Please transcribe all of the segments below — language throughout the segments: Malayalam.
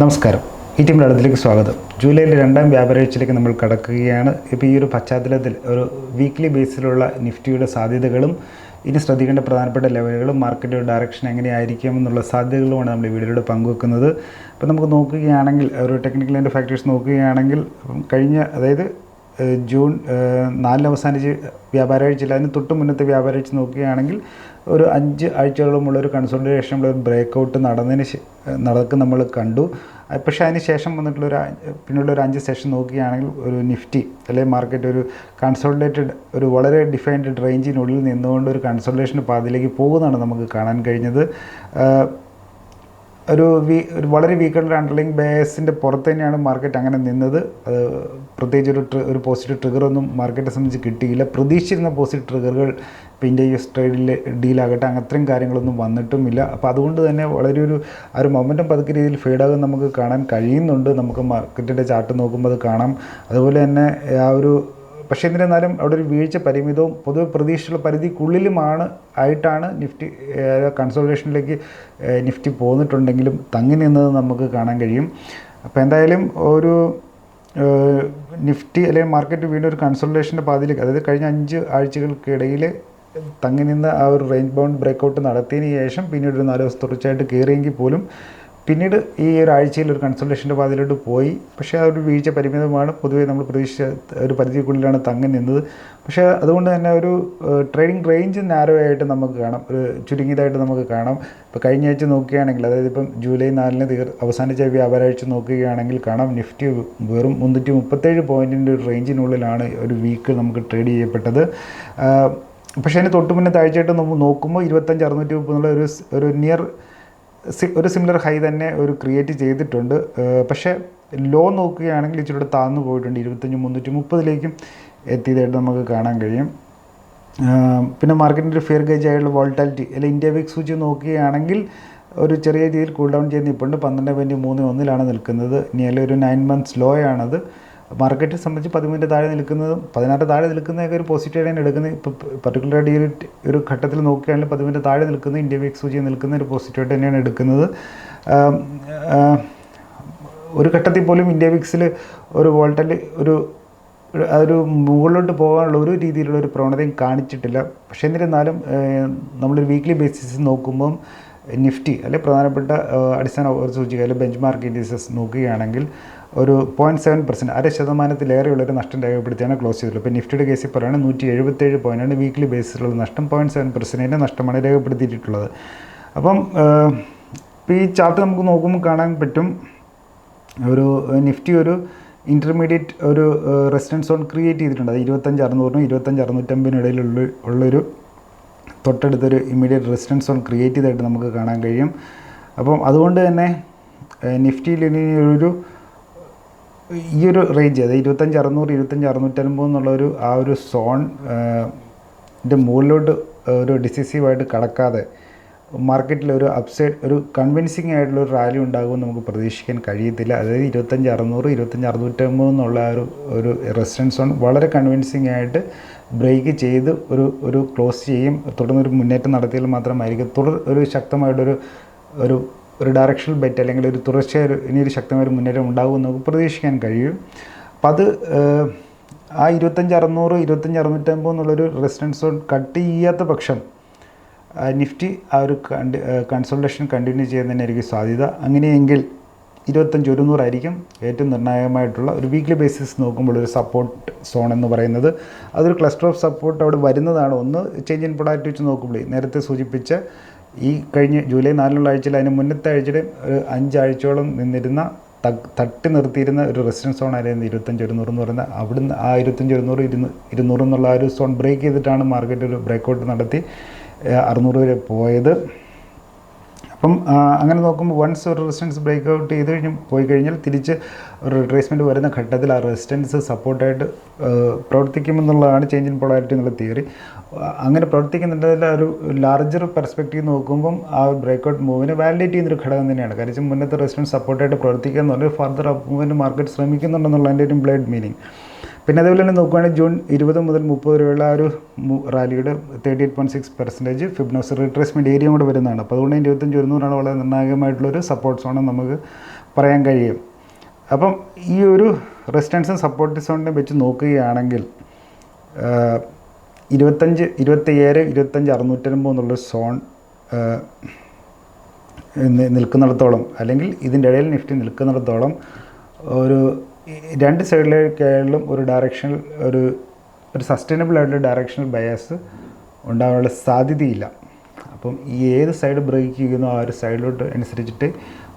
നമസ്കാരം. ഈ ടീം അടുത്തിലേക്ക് സ്വാഗതം. ജൂലൈയിലെ രണ്ടാം വ്യാപാരാഴ്ചയിലേക്ക് നമ്മൾ കടക്കുകയാണ്. ഇപ്പോൾ ഈ ഒരു പശ്ചാത്തലത്തിൽ ഒരു വീക്ക്ലി ബേസിലുള്ള നിഫ്റ്റിയുടെ സാധ്യതകളും ഇനി ശ്രദ്ധിക്കേണ്ട പ്രധാനപ്പെട്ട ലെവലുകളും മാർക്കറ്റ് ഡയറക്ഷൻ എങ്ങനെയായിരിക്കും എന്നുള്ള സാധ്യതകളുമാണ് നമ്മൾ ഈ വീഡിയോയിലൂടെ പങ്കുവെക്കുന്നത്. അപ്പോൾ നമുക്ക് നോക്കുകയാണെങ്കിൽ ഒരു ടെക്നിക്കൽ ആൻഡ് ഫാക്ടേഴ്സ് നോക്കുകയാണെങ്കിൽ കഴിഞ്ഞ അതായത് ജൂൺ നാലിന് അവസാനിച്ച് വ്യാപാരാഴ്ചയിൽ അതിന് തൊട്ട് മുന്നത്തെ വ്യാപാരാഴ്ച നോക്കുകയാണെങ്കിൽ ഒരു അഞ്ച് ആഴ്ചകളുമുള്ള ഒരു കൺസോൾട്ടേഷനുള്ള ഒരു ബ്രേക്ക് ഔട്ട് നടന്നതിന് നടക്കും നമ്മൾ കണ്ടു. പക്ഷേ അതിന് ശേഷം വന്നിട്ടുള്ള ഒരു പിന്നുള്ള ഒരു അഞ്ച് സെഷൻ നോക്കുകയാണെങ്കിൽ ഒരു നിഫ്റ്റി അല്ലെങ്കിൽ മാർക്കറ്റ് ഒരു കൺസോൾട്ടേറ്റഡ് ഒരു വളരെ ഡിഫൈൻഡ് റേഞ്ചിനുള്ളിൽ നിന്നുകൊണ്ട് ഒരു കൺസോൾട്ടേഷൻ പാതിയിലേക്ക് പോകുന്നതാണ് നമുക്ക് കാണാൻ കഴിഞ്ഞത്. ഒരു വീ ഒരു വളരെ വീക്കുള്ള അണ്ടർലിങ് ബേസിന്റെ പുറത്ത് തന്നെയാണ് മാർക്കറ്റ് അങ്ങനെ നിന്നത്. അത് പ്രത്യേകിച്ച് ഒരു ഒരു പോസിറ്റീവ് ട്രിഗറൊന്നും മാർക്കറ്റെ സംബന്ധിച്ച് കിട്ടിയില്ല. പ്രതീക്ഷിച്ചിരുന്ന പോസിറ്റീവ് ട്രിഗറുകൾ ഇപ്പോൾ ഇന്ത്യ യു എസ് ട്രേഡിൽ ഡീലാകട്ടെ അങ്ങനെ അത്രയും കാര്യങ്ങളൊന്നും വന്നിട്ടുമില്ല. അപ്പോൾ അതുകൊണ്ട് തന്നെ വളരെ ഒരു ആ ഒരു മൊമെന്റം പതുക്കെ രീതിയിൽ ഫീഡാകും നമുക്ക് കാണാൻ കഴിയുന്നുണ്ട്. നമുക്ക് മാർക്കറ്റിന്റെ ചാർട്ട് നോക്കുമ്പോൾ അത് കാണാം. അതുപോലെ തന്നെ ആ ഒരു പക്ഷേ എന്നിരുന്നാലും അവിടെ ഒരു വീഴ്ച പരിമിതവും പൊതുവെ പ്രതീക്ഷിച്ചുള്ള പരിധിക്കുള്ളിലുമാണ് ആയിട്ടാണ് നിഫ്റ്റി കൺസോൾട്ടേഷനിലേക്ക് നിഫ്റ്റി പോന്നിട്ടുണ്ടെങ്കിലും തങ്ങി നിന്നത് നമുക്ക് കാണാൻ കഴിയും. അപ്പോൾ എന്തായാലും ഒരു നിഫ്റ്റി അല്ലെങ്കിൽ മാർക്കറ്റ് വീണ്ടും ഒരു കൺസൾട്ടേഷന്റെ പാതിയിലേക്ക് അതായത് കഴിഞ്ഞ അഞ്ച് ആഴ്ചകൾക്കിടയിൽ തങ്ങി നിന്ന് ആ ഒരു റേഞ്ച് ബൗണ്ട് ബ്രേക്കൗട്ട് നടത്തിയതിന് ശേഷം പിന്നീട് ഒരു നാല് ദിവസം തുടർച്ചയായിട്ട് കയറിയെങ്കിൽ പോലും പിന്നീട് ഈ ഒരാഴ്ചയിൽ ഒരു കൺസൾട്ടേഷന്റെ പാതയിലോട്ട് പോയി. പക്ഷേ ആ ഒരു വീഴ്ച പരിമിതമാണ്. പൊതുവേ നമ്മൾ പ്രതീക്ഷിച്ച ഒരു പരിധിക്കുള്ളിലാണ് തങ്ങി നിന്നത്. പക്ഷേ അതുകൊണ്ട് തന്നെ ഒരു ട്രേഡിംഗ് റേഞ്ച് നാരോ ആയിട്ട് നമുക്ക് കാണാം. ഒരു ചുരുങ്ങിയതായിട്ട് നമുക്ക് കാണാം. ഇപ്പോൾ കഴിഞ്ഞ ആഴ്ച നോക്കുകയാണെങ്കിൽ അതായത് ഇപ്പം ജൂലൈ നാലിന് തീർ അവസാനിച്ച വ്യാപാരാഴ്ച നോക്കുകയാണെങ്കിൽ കാണാം. നിഫ്റ്റി വെറും മുന്നൂറ്റി മുപ്പത്തേഴ് പോയിന്റിന്റെ ഒരു റേഞ്ചിനുള്ളിലാണ് ഒരു വീക്ക് നമുക്ക് ട്രേഡ് ചെയ്യപ്പെട്ടത്. പക്ഷേ അതിന് തൊട്ട് മുന്നേ താഴ്ചയായിട്ട് നമ്മൾ നോക്കുമ്പോൾ ഇരുപത്തഞ്ച് അറുന്നൂറ്റി മുപ്പത് എന്നുള്ള ഒരു ഒരു നിയർ ഒരു സിമിലർ ഹൈ തന്നെ ഒരു ക്രിയേറ്റ് ചെയ്തിട്ടുണ്ട്. പക്ഷേ ലോ നോക്കുകയാണെങ്കിൽ ഇച്ചിരി താഴ്ന്നു പോയിട്ടുണ്ട്. ഇരുപത്തഞ്ച് മുന്നൂറ്റി മുപ്പതിലേക്കും എത്തിയതായിട്ട് നമുക്ക് കാണാൻ കഴിയും. പിന്നെ മാർക്കറ്റിന്റെ ഫെയർ ഗേജ് ആയിട്ടുള്ള വോൾട്ടാലിറ്റി അല്ലെങ്കിൽ ഇന്ത്യ വിക്സ് സൂചി നോക്കുകയാണെങ്കിൽ ഒരു ചെറിയ രീതിയിൽ കൂൾ ഡൗൺ ചെയ്ത് നിൽപ്പുണ്ട് പന്ത്രണ്ട് പോയിന്റ് മൂന്ന് ഒന്നിലാണ് നിൽക്കുന്നത്. നിയർലി ഒരു നയൻ മന്ത്സ് ലോ ആണത്. മാർക്കറ്റ് സംബന്ധിച്ച് പതിമൂന്നിന്റെ താഴെ നിൽക്കുന്നതും പതിനാറ് താഴെ നിൽക്കുന്നതൊക്കെ ഒരു പോസിറ്റീവ് തന്നെ എടുക്കുന്നത്. ഇപ്പോൾ പർട്ടിക്കുലറായിട്ട് ഈ ഒരു ഘട്ടത്തിൽ നോക്കുകയാണെങ്കിൽ പതിമൂന്നിന്റെ താഴെ നിൽക്കുന്ന ഇന്ത്യ വിക്സ് സൂചി നിൽക്കുന്ന ഒരു പോസിറ്റീവായിട്ട് തന്നെയാണ് എടുക്കുന്നത്. ഒരു ഘട്ടത്തിൽ പോലും ഇന്ത്യ വിക്സിൽ ഒരു വോൾട്ടൽ ഒരു അതൊരു മുകളിലോട്ട് പോകാനുള്ള ഒരു രീതിയിലുള്ള ഒരു പ്രവണതയും കാണിച്ചിട്ടില്ല. പക്ഷേ എന്നിരുന്നാലും നമ്മളൊരു വീക്ക്ലി ബേസിസ് നോക്കുമ്പം നിഫ്റ്റി അല്ലെ പ്രധാനപ്പെട്ട അടിസ്ഥാന സൂചിക അല്ലെങ്കിൽ ബെഞ്ച് മാർക്ക് ഇൻഡീസസ് നോക്കുകയാണെങ്കിൽ ഒരു പോയിന്റ് സെവൻ പെർസെന്റ് അര ശതമാനത്തിലേറെയുള്ളൊരു നഷ്ടം രേഖപ്പെടുത്തിയാണ് ക്ലോസ് ചെയ്തിട്ടുള്ളത്. ഇപ്പോൾ നിഫ്റ്റിയുടെ കേസിൽ പറയുകയാണെങ്കിൽ നൂറ്റി എഴുപത്തേഴ് പോയിന്റാണ് വീക്ക്ലി ബേസിലുള്ള നഷ്ടം. പോയിന്റ് സെവൻ പെർസെന്റിന്റെ നഷ്ടമാണ് രേഖപ്പെടുത്തിയിട്ടുള്ളത്. അപ്പം ഇപ്പോൾ ഈ ചാർട്ട് നമുക്ക് നോക്കുമ്പോൾ കാണാൻ പറ്റും ഒരു നിഫ്റ്റി ഒരു ഇന്റർമീഡിയറ്റ് ഒരു റെസിഡൻസ് സോൺ ക്രിയേറ്റ് ചെയ്തിട്ടുണ്ട്. അത് ഇരുപത്തഞ്ച് അറുന്നൂറിനും ഇരുപത്തഞ്ച് അറുന്നൂറ്റമ്പതിനിടയിലുള്ള ഉള്ളൊരു തൊട്ടടുത്തൊരു ഇമ്മീഡിയറ്റ് റെസിഡൻസ് സോൺ ക്രിയേറ്റ് ചെയ്തായിട്ട് നമുക്ക് കാണാൻ കഴിയും. അപ്പം അതുകൊണ്ട് തന്നെ നിഫ്റ്റിയിൽ ഇനി ഒരു ഈ ഒരു റേഞ്ച് അതായത് ഇരുപത്തഞ്ച് അറുന്നൂറ് ഇരുപത്തഞ്ച് അറുന്നൂറ്റൻപത് എന്നുള്ള ഒരു ആ ഒരു സോൺ ന്റെ മുകളിലോട്ട് ഒരു ഡിസിസീവായിട്ട് കടക്കാതെ മാർക്കറ്റിൽ ഒരു അപ്സൈഡ് ഒരു കൺവിൻസിങ് ആയിട്ടുള്ള ഒരു റാലി ഉണ്ടാകുമെന്ന് നമുക്ക് പ്രതീക്ഷിക്കാൻ കഴിയത്തില്ല. അതായത് ഇരുപത്തഞ്ച് അറുന്നൂറ് ഇരുപത്തഞ്ച് അറുന്നൂറ്റമ്പത് എന്നുള്ള ഒരു ഒരു റെസിസ്റ്റൻസ് സോൺ വളരെ കൺവിൻസിങ് ആയിട്ട് ബ്രേക്ക് ചെയ്ത് ഒരു ഒരു ക്ലോസ് ചെയ്യും തുടർന്നൊരു മുന്നേറ്റം നടത്തിയാൽ മാത്രമായിരിക്കും. തുടർ ഒരു ശക്തമായിട്ടൊരു ഒരു ഒരു ഡയറക്ഷണൽ ബെറ്റ് അല്ലെങ്കിൽ ഒരു തുടർച്ചയായ ഒരു ഇനി ഒരു ശക്തമായ ഒരു മുന്നേറ്റം ഉണ്ടാകുമെന്ന് നമുക്ക് പ്രതീക്ഷിക്കാൻ കഴിയും. അപ്പം അത് ആ ഇരുപത്തഞ്ച് അറുന്നൂറ് ഇരുപത്തഞ്ച് അറുന്നൂറ്റമ്പത് എന്നുള്ളൊരു റെസിഡൻസ് സോൺ കട്ട് ചെയ്യാത്ത പക്ഷം നിഫ്റ്റി ആ ഒരു കണ്ടി കൺസൾട്ടേഷൻ കണ്ടിന്യൂ ചെയ്യുന്നതിനായിരിക്കും സാധ്യത. അങ്ങനെയെങ്കിൽ ഇരുപത്തഞ്ച് ഒരുന്നൂറായിരിക്കും ഏറ്റവും നിർണായകമായിട്ടുള്ള ഒരു വീക്ക്ലി ബേസിസ് നോക്കുമ്പോൾ ഒരു സപ്പോർട്ട് സോൺ എന്ന് പറയുന്നത്. അതൊരു ക്ലസ്റ്റർ ഓഫ് സപ്പോർട്ട് അവിടെ വരുന്നതാണ്. ഒന്ന് ചേഞ്ച് ഇൻ പ്രൊഡക്റ്റ് വെച്ച് നോക്കുമ്പോൾ നേരത്തെ സൂചിപ്പിച്ച ഈ കഴിഞ്ഞ ജൂലൈ നാലിനുള്ള ആഴ്ചയിൽ അതിന് മുന്നത്തെ ആഴ്ചയിൽ ഒരു അഞ്ചാഴ്ചയോളം നിന്നിരുന്ന തട്ടി നിർത്തിയിരുന്ന ഒരു റെസിഡൻസ് സോൺ ആയിരുന്നു ഇരുപത്തഞ്ച് ഒരുന്നൂറ് എന്ന് പറയുന്നത്. അവിടുന്ന് ആ ഇരുപത്തഞ്ച് ഒരുന്നൂറ് ഇരുന്ന് ഇരുന്നൂറ് എന്നുള്ള ആ ഒരു സോൺ ബ്രേക്ക് ചെയ്തിട്ടാണ് മാർക്കറ്റ് ഒരു ബ്രേക്കൗട്ട് നടത്തി അറുന്നൂറ് വരെ പോയത്. അപ്പം അങ്ങനെ നോക്കുമ്പോൾ വൺസ് ഒരു റെസിസ്റ്റൻസ് ബ്രേക്ക് ഔട്ട് ചെയ്ത് കഴിഞ്ഞ് പോയി കഴിഞ്ഞാൽ തിരിച്ച് ഒരു റിട്രേസ്മെന്റ് വരുന്ന ഘട്ടത്തിൽ ആ റെസിസ്റ്റൻസ് സപ്പോർട്ടായിട്ട് പ്രവർത്തിക്കുമെന്നുള്ളതാണ് ചേഞ്ച് ഇൻ പൊളാരിറ്റി എന്നുള്ള തിയറി അങ്ങനെ പ്രവർത്തിക്കുന്നുണ്ടതിൽ ഒരു ലാർജർ പെർസ്പെക്റ്റീവ് നോക്കുമ്പം ആ ബ്രേക്ക് ഔട്ട് മൂവിനെ വാലിഡേറ്റ് ചെയ്യുന്നൊരു ഘടകം തന്നെയാണ്. കാര്യം മുന്നത്തെ റെസിസ്റ്റൻസ് സപ്പോർട്ടായിട്ട് പ്രവർത്തിക്കുക എന്ന് പറഞ്ഞാൽ ഫർദർ അപ്പ് മൂവിന്റെ മാർക്കറ്റ് ശ്രമിക്കുന്നുണ്ടെന്നുള്ളതിന്റെ ഒരു ബ്ലേഡ് മീനിങ് പിന്നെ അതേപോലെ തന്നെ നോക്കുകയാണെങ്കിൽ ജൂൺ ഇരുപത് മുതൽ മുപ്പത് വരെയുള്ള ആ ഒരു റാലിയുടെ thirty eight point six percentage Fibonacci retracement area കൂടെ വരുന്നതാണ്. അപ്പോൾ അതുകൊണ്ട് ഇരുപത്തഞ്ച് ഒരുന്നൂറാണ് വളരെ നിർണായകമായിട്ടുള്ളൊരു സപ്പോർട്ട് സോൺ നമുക്ക് പറയാൻ കഴിയും. അപ്പം ഈ ഒരു റെസിസ്റ്റൻസും സപ്പോർട്ട് സോണിനെ വെച്ച് നോക്കുകയാണെങ്കിൽ ഇരുപത്തഞ്ച് ഇരുപത്തയ്യായിരം ഇരുപത്തഞ്ച് അറുന്നൂറ്റമ്പത് എന്നുള്ള സോൺ നിൽക്കുന്നിടത്തോളം അല്ലെങ്കിൽ ഇതിന്റെ ഇടയിൽ നിഫ്റ്റി നിൽക്കുന്നിടത്തോളം ഒരു രണ്ട് സൈഡിലേക്കായാലും ഒരു ഡയറക്ഷണൽ ഒരു ഒരു സസ്റ്റൈനബിൾ ആയിട്ടുള്ള ഡയറക്ഷണൽ ബയാസ് ഉണ്ടാകാനുള്ള സാധ്യതയില്ല. അപ്പം ഈ ഏത് സൈഡ് ബ്രേക്ക് ചെയ്യുന്നോ ആ ഒരു സൈഡിലോട്ട് അനുസരിച്ചിട്ട്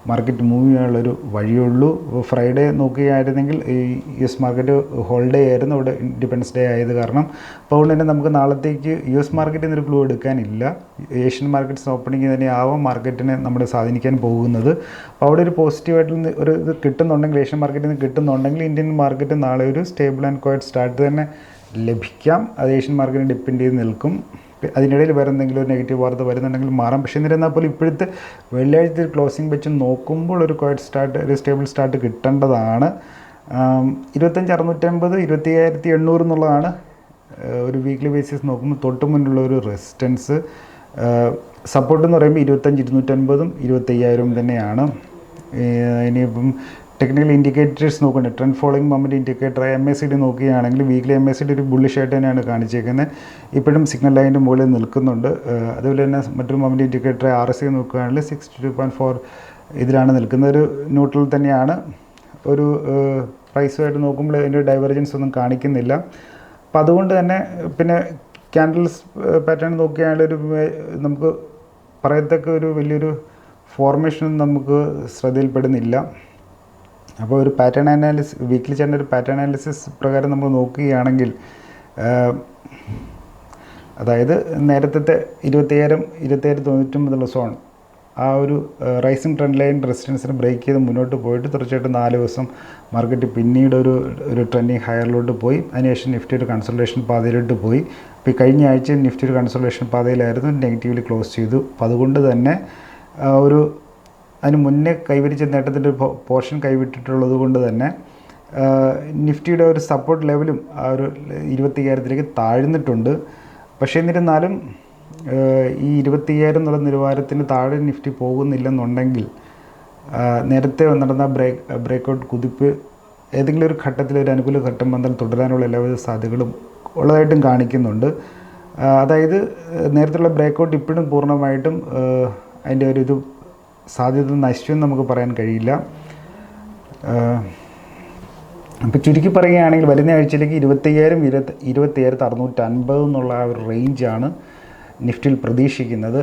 മാർക്കറ്റ് മൂവ് ചെയ്യാനുള്ളൊരു വഴിയുള്ളൂ. ഫ്രൈഡേ നോക്കുകയായിരുന്നെങ്കിൽ ഈ യു എസ് മാർക്കറ്റ് ഹോളിഡേ ആയിരുന്നു. ഇവിടെ ഇൻഡിപെൻഡൻസ് ഡേ ആയത് കാരണം. അപ്പോൾ അതുകൊണ്ട് തന്നെ നമുക്ക് നാളത്തേക്ക് യു എസ് മാർക്കറ്റിൽ നിന്നൊരു ക്ലൂ എടുക്കാനില്ല. ഏഷ്യൻ മാർക്കറ്റ്സ് ഓപ്പണിംഗ് തന്നെ ആവാം മാർക്കറ്റിനെ നമ്മൾ സ്വാധീനിക്കാൻ പോകുന്നത്. അപ്പോൾ അവിടെ ഒരു പോസിറ്റീവായിട്ടുള്ള ഒരു ഇത് കിട്ടുന്നുണ്ടെങ്കിൽ ഏഷ്യൻ മാർക്കറ്റിൽ നിന്ന് കിട്ടുന്നുണ്ടെങ്കിൽ ഇന്ത്യൻ മാർക്കറ്റ് നാളെ ഒരു സ്റ്റേബിൾ ആൻഡ് ക്വയറ്റ് സ്റ്റാർട്ട് തന്നെ ലഭിക്കാം. അത് ഏഷ്യൻ മാർക്കറ്റിനെ ഡിപ്പെൻഡ് ചെയ്ത് നിൽക്കും. അതിനിടയിൽ വേറെ എന്തെങ്കിലും ഒരു നെഗറ്റീവ് വാർത്ത വരുന്നുണ്ടെങ്കിൽ മാറാം. പക്ഷേ എന്നിരുന്നാൽ പോലും ഇപ്പോഴത്തെ വെള്ളിയാഴ്ച ക്ലോസിംഗ് വെച്ച് നോക്കുമ്പോൾ ഒരു ക്വയറ്റ് സ്റ്റാർട്ട് ഒരു സ്റ്റേബിൾ സ്റ്റാർട്ട് കിട്ടേണ്ടതാണ്. ഇരുപത്തഞ്ച് അറുന്നൂറ്റമ്പത് ഇരുപത്തി അയ്യായിരത്തി എണ്ണൂറ് എന്നുള്ളതാണ് ഒരു വീക്ക്ലി ബേസിസ് നോക്കുമ്പോൾ തൊട്ട് മുന്നിലുള്ള ഒരു റെസിസ്റ്റൻസ് സപ്പോർട്ട് എന്ന് പറയുമ്പോൾ ഇരുപത്തഞ്ച് ഇരുന്നൂറ്റൻപതും ഇരുപത്തയ്യായിരവും തന്നെയാണ്. ഇനിയിപ്പം ടെക്നിക്കൽ ഇൻഡിക്കേറ്റേഴ്സ് നോക്കുന്നുണ്ട്. Trend following moment indicator M S C D നോക്കുകയാണെങ്കിൽ weekly M S C D ഒരു ബുള്ളിഷ് ആയിട്ട് തന്നെയാണ് കാണിച്ചേക്കുന്നത്. ഇപ്പോഴും സിഗ്നൽ ലൈനിന്റെ മുകളിൽ നിൽക്കുന്നുണ്ട്. അതുപോലെ തന്നെ മറ്റൊരു moment indicator R S C നോക്കുകയാണെങ്കിൽ സിക്സ്റ്റി ടു പോയിന്റ് ഫോർ ഇതിലാണ് നിൽക്കുന്നത്. ഒരു ന്യൂട്രൽ തന്നെയാണ്. ഒരു പ്രൈസുമായിട്ട് നോക്കുമ്പോൾ അതിന്റെ ഡൈവർജൻസ് ഒന്നും കാണിക്കുന്നില്ല. അപ്പോൾ അതുകൊണ്ട് തന്നെ പിന്നെ ക്യാൻഡിൽസ് പാറ്റേൺ നോക്കുകയാണെങ്കിൽ ഒരു നമുക്ക് പറയത്തക്ക ഒരു വലിയൊരു ഫോർമേഷൻ നമുക്ക് ശ്രദ്ധയിൽപ്പെടുന്നില്ല. അപ്പോൾ ഒരു പാറ്റേൺ അനാലിസിസ് വീക്ക്ലി ചെയ്യേണ്ട ഒരു പാറ്റേൺ അനാലിസിസ് പ്രകാരം നമ്മൾ നോക്കുകയാണെങ്കിൽ അതായത് നേരത്തെ ഇരുപത്തയ്യായിരം ഇരുപത്തയ്യായിരത്തി തൊണ്ണൂറ്റൊമ്പതുള്ള സോൺ ആ ഒരു റൈസിങ് ട്രെൻഡ് ലൈൻ റെസിസ്റ്റൻസിനെ ബ്രേക്ക് ചെയ്ത് മുന്നോട്ട് പോയിട്ട് തീർച്ചയായിട്ടും നാല് ദിവസം മാർക്കറ്റ് പിന്നീട് ഒരു ഒരു ട്രെൻഡിങ് ഹയറിലോട്ട് പോയി. അതിനുശേഷം നിഫ്റ്റി ഒരു കൺസൾട്ടേഷൻ പാതയിലോട്ട് പോയി. അപ്പോൾ ഈ കഴിഞ്ഞ ആഴ്ച നിഫ്റ്റി ഒരു കൺസൾട്ടേഷൻ പാതയിലായിരുന്നു നെഗറ്റീവ്ലി ക്ലോസ് ചെയ്തു. അപ്പോൾ അതുകൊണ്ട് തന്നെ ഒരു അതിന് മുന്നേ കൈവരിച്ച നേട്ടത്തിന്റെ പോർഷൻ കൈവിട്ടിട്ടുള്ളത് കൊണ്ട് തന്നെ നിഫ്റ്റിയുടെ ഒരു സപ്പോർട്ട് ലെവലും ആ ഒരു ഇരുപത്തിയ്യായിരത്തിലേക്ക് താഴ്ന്നിട്ടുണ്ട്. പക്ഷേ എന്നിരുന്നാലും ഈ ഇരുപത്തയ്യായിരം എന്നുള്ള നിലവാരത്തിന് താഴെ നിഫ്റ്റി പോകുന്നില്ലെന്നുണ്ടെങ്കിൽ നേരത്തെ നടന്ന ബ്രേക്ക് ബ്രേക്കൗട്ട് കുതിപ്പ് ഏതെങ്കിലും ഒരു ഘട്ടത്തിൽ ഒരു അനുകൂല ഘട്ടം വന്നാൽ തുടരാനുള്ള എല്ലാവിധ സാധ്യതകളും ഉള്ളതായിട്ടും കാണിക്കുന്നുണ്ട്. അതായത് നേരത്തെയുള്ള ബ്രേക്കൗട്ട് ഇപ്പോഴും പൂർണമായിട്ടും അതിന്റെ ഒരു ഇത് സാധ്യത നശിച്ചു എന്ന് നമുക്ക് പറയാൻ കഴിയില്ല. അപ്പോൾ ചുരുക്കി പറയുകയാണെങ്കിൽ വരുന്ന ആഴ്ചയിലേക്ക് ഇരുപത്തയ്യായിരം ഇരുപത്തി ഇരുപത്തയ്യായിരത്തി അറുന്നൂറ്റി അൻപത് എന്നുള്ള ആ ഒരു റേഞ്ചാണ് നിഫ്റ്റിയിൽ പ്രതീക്ഷിക്കുന്നത്.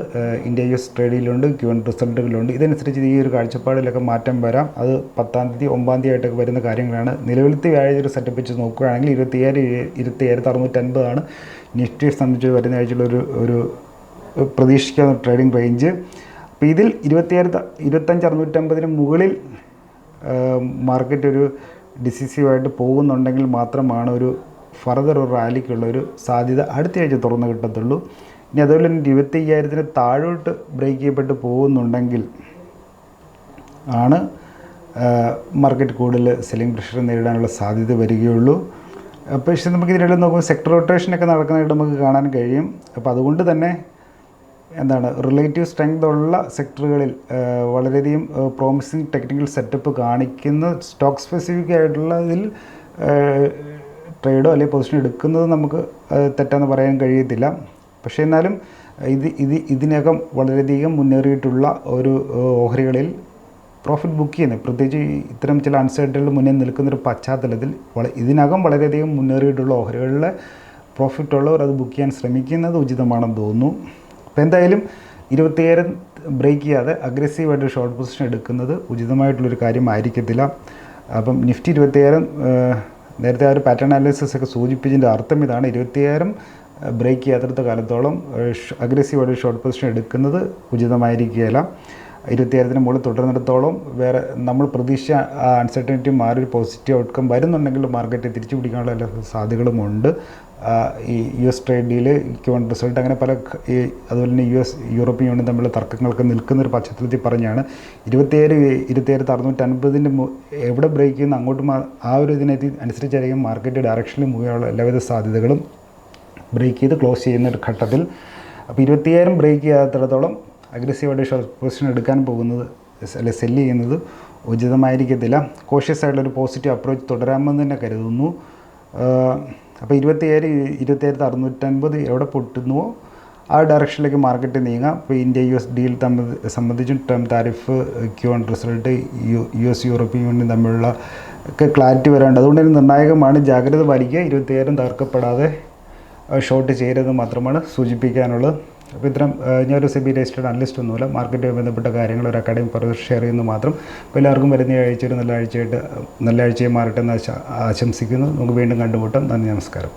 ഇന്ത്യ യു എസ് ട്രേഡിലുണ്ട് ക്യു എൻ റിസൾട്ടുകളുണ്ട് ഇതനുസരിച്ച് ഈ ഒരു കാഴ്ചപ്പാടിലൊക്കെ മാറ്റം വരാം. അത് പത്താം തീയതി ഒമ്പതാം തീയതി ആയിട്ടൊക്കെ വരുന്ന കാര്യങ്ങളാണ്. നിലവിലത്തെ വ്യാഴാഴ്ച ഒരു സെറ്റപ്പ് വെച്ച് നോക്കുകയാണെങ്കിൽ ഇരുപത്തിയായിരം ഇരുപത്തിയായിരത്തി അറുന്നൂറ്റി അൻപതാണ് നിഫ്റ്റിയെ സംബന്ധിച്ച് വരുന്ന ആഴ്ചയിലൊരു ഒരു ഒരു പ്രതീക്ഷിക്കാവുന്ന ട്രേഡിംഗ് റേഞ്ച് അപ്പോൾ ഇതിൽ ഇരുപത്തിയായിരത്തി ഇരുപത്തഞ്ച് അറുന്നൂറ്റമ്പതിന് മുകളിൽ മാർക്കറ്റ് ഒരു ഡിസിസീവായിട്ട് പോകുന്നുണ്ടെങ്കിൽ മാത്രമാണ് ഒരു ഫർദർ ഒരു റാലിക്കുള്ള ഒരു സാധ്യത അടുത്തയാഴ്ച തുറന്നു കിട്ടത്തുള്ളൂ. ഇനി അതുപോലെ തന്നെ ഇരുപത്തി അയ്യായിരത്തിന് താഴോട്ട് ബ്രേക്ക് ചെയ്യപ്പെട്ട് പോകുന്നുണ്ടെങ്കിൽ ആണ് മാർക്കറ്റ് കൂടുതൽ സെല്ലിംഗ് പ്രഷർ നേരിടാനുള്ള സാധ്യത വരികയുള്ളൂ. അപ്പോൾ പക്ഷേ നമുക്ക് ഇതിനിടയിൽ നോക്കുമ്പോൾ സെക്ടർ റൊട്ടേഷനൊക്കെ നടക്കുന്നതായിട്ട് നമുക്ക് കാണാൻ കഴിയും. അപ്പോൾ അതുകൊണ്ട് തന്നെ എന്താണ് റിലേറ്റീവ് സ്ട്രെങ്ത് ഉള്ള സെക്ടറുകളിൽ വളരെയധികം പ്രോമിസിങ് ടെക്നിക്കൽ സെറ്റപ്പ് കാണിക്കുന്ന സ്റ്റോക്ക് സ്പെസിഫിക് ആയിട്ടുള്ളതിൽ ട്രേഡോ അല്ലെങ്കിൽ പൊസിഷൻ എടുക്കുന്നത് നമുക്ക് തെറ്റാന്ന് പറയാൻ കഴിയത്തില്ല. പക്ഷേ എന്നാലും ഇത് ഇത് ഇതിനകം വളരെയധികം മുന്നേറിയിട്ടുള്ള ഒരു ഓഹരികളിൽ പ്രോഫിറ്റ് ബുക്ക് ചെയ്യുന്നത് പ്രത്യേകിച്ച് ഇത്തരം ചില അൺസർട്ടനിൽ മുന്നേ നിൽക്കുന്നൊരു പശ്ചാത്തലത്തിൽ ഇതിനകം വളരെയധികം മുന്നേറിയിട്ടുള്ള ഓഹരികളിലെ പ്രോഫിറ്റ് ഉള്ളവർ അത് ബുക്ക് ചെയ്യാൻ ശ്രമിക്കുന്നത് ഉചിതമാണെന്ന് തോന്നുന്നു. അപ്പോൾ എന്തായാലും ഇരുപത്തിയേഴ് ബ്രേക്ക് ചെയ്യാതെ അഗ്രസീവായിട്ട് ഷോർട്ട് പൊസിഷൻ എടുക്കുന്നത് ഉചിതമായിട്ടുള്ളൊരു കാര്യമായിരിക്കത്തില്ല. അപ്പം നിഫ്റ്റി ഇരുപത്തിയേഴ് നേരത്തെ ആ ഒരു പാറ്റേൺ അനാലിസിസ് ഒക്കെ സൂചിപ്പിച്ചതിന്റെ അർത്ഥം ഇതാണ്. ഇരുപത്തിയേഴ് ബ്രേക്ക് ചെയ്യാത്തടത്ത കാലത്തോളം അഗ്രസീവായിട്ട് ഷോർട്ട് പൊസിഷൻ എടുക്കുന്നത് ഉചിതമായിരിക്കുകയില്ല. ഇരുപത്തിയായിരത്തിന് മുകളിൽ തുടരുന്നിടത്തോളം വേറെ നമ്മൾ പ്രതീക്ഷ ആ അൺസർട്ടനിറ്റി മാറി ഒരു പോസിറ്റീവ് ഔട്ട്കം വരുന്നുണ്ടെങ്കിൽ മാർക്കറ്റ് തിരിച്ചു പിടിക്കാനുള്ള എല്ലാ സാധ്യതകളുമുണ്ട്. ഈ യു എസ് ട്രേഡ് ഡീൽ ക്യൂൺ റിസൾട്ട് അങ്ങനെ പല ഈ അതുപോലെ തന്നെ യു എസ് യൂറോപ്യൻ യൂണിയൻ തമ്മിലുള്ള തർക്കങ്ങളൊക്കെ നിൽക്കുന്ന ഒരു പശ്ചാത്തലത്തിൽ പറഞ്ഞാണ്. ഇരുപത്തിയേഴ് ഇരുപത്തിയേഴ് അറുന്നൂറ്റി അൻപതിന്റെ എവിടെ ബ്രേക്ക് ചെയ്യുന്ന അങ്ങോട്ട് ആ ഒരു ഇതിനെ അനുസരിച്ചായിരിക്കും മാർക്കറ്റ് ഡയറക്ഷനിൽ മൂവ് ചെയ്യാനുള്ള എല്ലാവിധ സാധ്യതകളും ബ്രേക്ക് ചെയ്ത് ക്ലോസ് ചെയ്യുന്ന ഒരു ഘട്ടത്തിൽ. അപ്പോൾ ഇരുപത്തിയായിരം ബ്രേക്ക് ചെയ്യാത്തിടത്തോളം അഗ്രസീവായിട്ട് ഷോർട്ട് പൊസിഷൻ എടുക്കാൻ പോകുന്നത് അല്ലെ സെല്ല് ചെയ്യുന്നത് ഉചിതമായിരിക്കത്തില്ല. കോഷ്യസ് ആയിട്ടുള്ള ഒരു പോസിറ്റീവ് അപ്രോച്ച് തുടരാമെന്ന് തന്നെ കരുതുന്നു. അപ്പോൾ ഇരുപത്തിയേഴ് ഇരുപത്തിയേഴ് അറുന്നൂറ്റൻപത് എവിടെ പൊട്ടുന്നുവോ ആ ഡയറക്ഷനിലേക്ക് മാർക്കറ്റ് നീങ്ങാം. ഇപ്പോൾ ഇന്ത്യ യു എസ് ഡീൽ തമ്മിൽ സംബന്ധിച്ചും term tariff Q and result U U S European Union തമ്മിലുള്ള ഒക്കെ ക്ലാരിറ്റി വരാണ്ട്. അതുകൊണ്ട് തന്നെ നിർണായകമാണ് ജാഗ്രത പാലിക്കുക. ഇരുപത്തിയേഴും തകർക്കപ്പെടാതെ ഷോർട്ട് ചെയ്യരുത് മാത്രമാണ് സൂചിപ്പിക്കാനുള്ളത്. അപ്പോൾ ഇത്തരം ഞാനൊരു സെബി രജിസ്റ്റേഡ് അനലിസ്റ്റ് ഒന്നുമില്ല മാർക്കറ്റുമായി ബന്ധപ്പെട്ട കാര്യങ്ങൾ ഒരു അക്കാഡമിക് പറഞ്ഞു ഷെയർ ചെയ്യുന്നു മാത്രം. അപ്പോൾ എല്ലാവർക്കും വരുന്ന ആഴ്ച ഒരു നല്ല ആഴ്ചയായിട്ട് നല്ല ആഴ്ചയെ മാറട്ടെ എന്ന് ആശംസിക്കുന്നു. നമുക്ക് വീണ്ടും കണ്ടുമുട്ടാം. നന്ദി നമസ്കാരം.